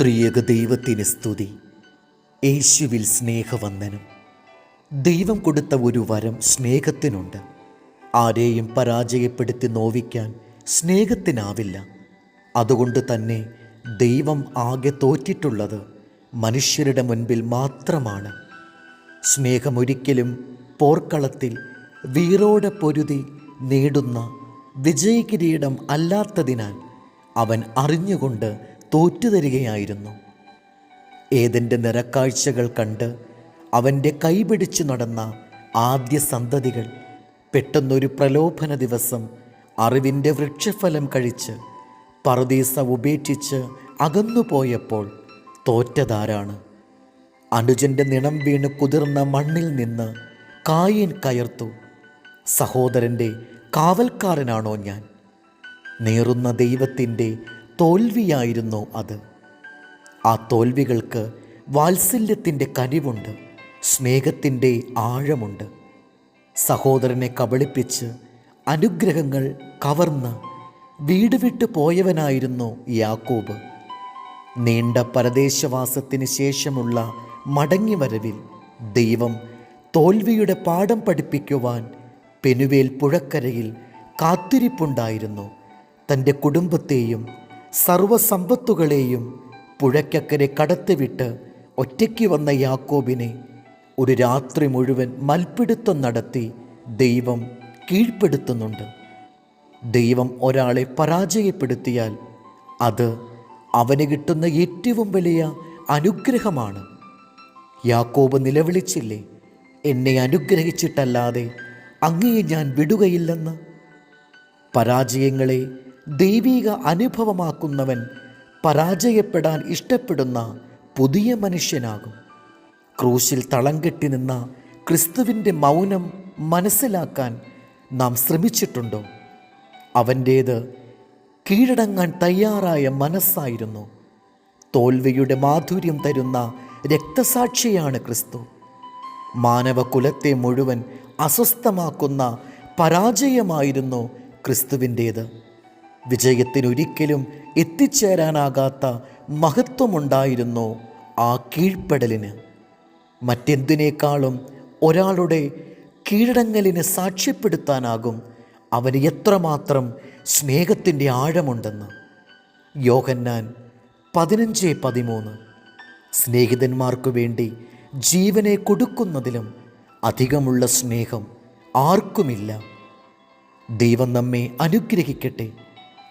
ത്രിയക ദൈവത്തിന് സ്തുതി. യേശുവിൽ സ്നേഹവന്ദനം. ദൈവം കൊടുത്ത ഒരു വരം സ്നേഹത്തിനുണ്ട്. ആരെയും പരാജയപ്പെടുത്തി നോവിക്കാൻ സ്നേഹത്തിനാവില്ല. അതുകൊണ്ട് തന്നെ ദൈവം ആകെ തോറ്റിട്ടുള്ളത് മനുഷ്യരുടെ മുൻപിൽ മാത്രമാണ്. സ്നേഹമൊരിക്കലും പോർക്കളത്തിൽ വീറോടെ പൊരുതി നേടുന്ന വിജയകിരീടം അല്ലാത്തതിനാൽ അവൻ അറിഞ്ഞുകൊണ്ട് തോറ്റുതരികയായിരുന്നു. ഏതിന്റെ നിറക്കാഴ്ചകൾ കണ്ട് അവന്റെ കൈപിടിച്ചു നടന്ന ആദ്യ സന്തതികൾ പെട്ടെന്നൊരു പ്രലോഭന ദിവസം അറിവിന്റെ വൃക്ഷഫലം കഴിച്ച് പറുദീസ ഉപേക്ഷിച്ച് അകന്നുപോയപ്പോൾ തോറ്റതാരാണ്? അനുജന്റെ നിണം വീണ് കുതിർന്ന മണ്ണിൽ നിന്ന് കായൻ കയർത്തു സഹോദരന്റെ കാവൽക്കാരനാണോ ഞാൻ? നേറുന്ന ദൈവത്തിന്റെ തോൽവിയായിരുന്നു അത്. ആ തോൽവികൾക്ക് വാത്സല്യത്തിന്റെ കരിവുണ്ട് സ്നേഹത്തിന്റെ ആഴമുണ്ട്. സഹോദരനെ കബളിപ്പിച്ച് അനുഗ്രഹങ്ങൾ കവർന്ന് വീട് വിട്ടു പോയവനായിരുന്നു യാക്കോബ്. നീണ്ട പരദേശവാസത്തിന് ശേഷമുള്ള മടങ്ങിവരവിൽ ദൈവം തോൽവിയുടെ പാഠം പഠിപ്പിക്കുവാൻ പെനുവേൽ പുഴക്കരയിൽ കാത്തിരിപ്പുണ്ടായിരുന്നു. തന്റെ കുടുംബത്തെയും സർവസമ്പത്തുകളെയും പുഴയ്ക്കക്കരെ കടത്തിവിട്ട് ഒറ്റയ്ക്ക് വന്ന യാക്കോബിനെ ഒരു രാത്രി മുഴുവൻ മൽപ്പിടുത്തം നടത്തി ദൈവം കീഴ്പ്പെടുത്തുന്നുണ്ട്. ദൈവം ഒരാളെ പരാജയപ്പെടുത്തിയാൽ അത് അവന് കിട്ടുന്ന ഏറ്റവും വലിയ അനുഗ്രഹമാണ്. യാക്കോബ് നിലവിളിച്ചില്ലേ എന്നെ അനുഗ്രഹിച്ചിട്ടല്ലാതെ അങ്ങയെ ഞാൻ വിടുകയില്ലെന്ന്? പരാജയങ്ങളെ ദൈവിക അനുഭവമാക്കുന്നവൻ പരാജയപ്പെടാൻ ഇഷ്ടപ്പെടുന്ന പുതിയ മനുഷ്യനാകും. ക്രൂശിൽ തളം കെട്ടി നിന്ന ക്രിസ്തുവിന്റെ മൗനം മനസ്സിലാക്കാൻ നാം ശ്രമിച്ചിട്ടുണ്ടോ? അവന്റേത് കീഴടങ്ങാൻ തയ്യാറായ മനസ്സായിരുന്നു. തോൽവിയുടെ മാധുര്യം തരുന്ന രക്തസാക്ഷിയാണ് ക്രിസ്തു. മാനവകുലത്തെ മുഴുവൻ അസ്വസ്ഥമാക്കുന്ന പരാജയമായിരുന്നു ക്രിസ്തുവിന്റേത്. വിജയത്തിനൊരിക്കലും എത്തിച്ചേരാനാകാത്ത മഹത്വമുണ്ടായിരുന്നു ആ കീഴ്പ്പെടലിന്. മറ്റെന്തിനേക്കാളും ഒരാളുടെ കീഴടങ്ങലിന് സാക്ഷ്യപ്പെടുത്താനാകും അവന് എത്രമാത്രം സ്നേഹത്തിന്റെ ആഴമുണ്ടെന്ന്. യോഹന്നാൻ പതിനഞ്ച് പതിമൂന്ന്. സ്നേഹിതന്മാർക്കു വേണ്ടി ജീവനെ കൊടുക്കുന്നതിലും അധികമുള്ള സ്നേഹം ആർക്കുമില്ല. ദൈവം നമ്മെ അനുഗ്രഹിക്കട്ടെ.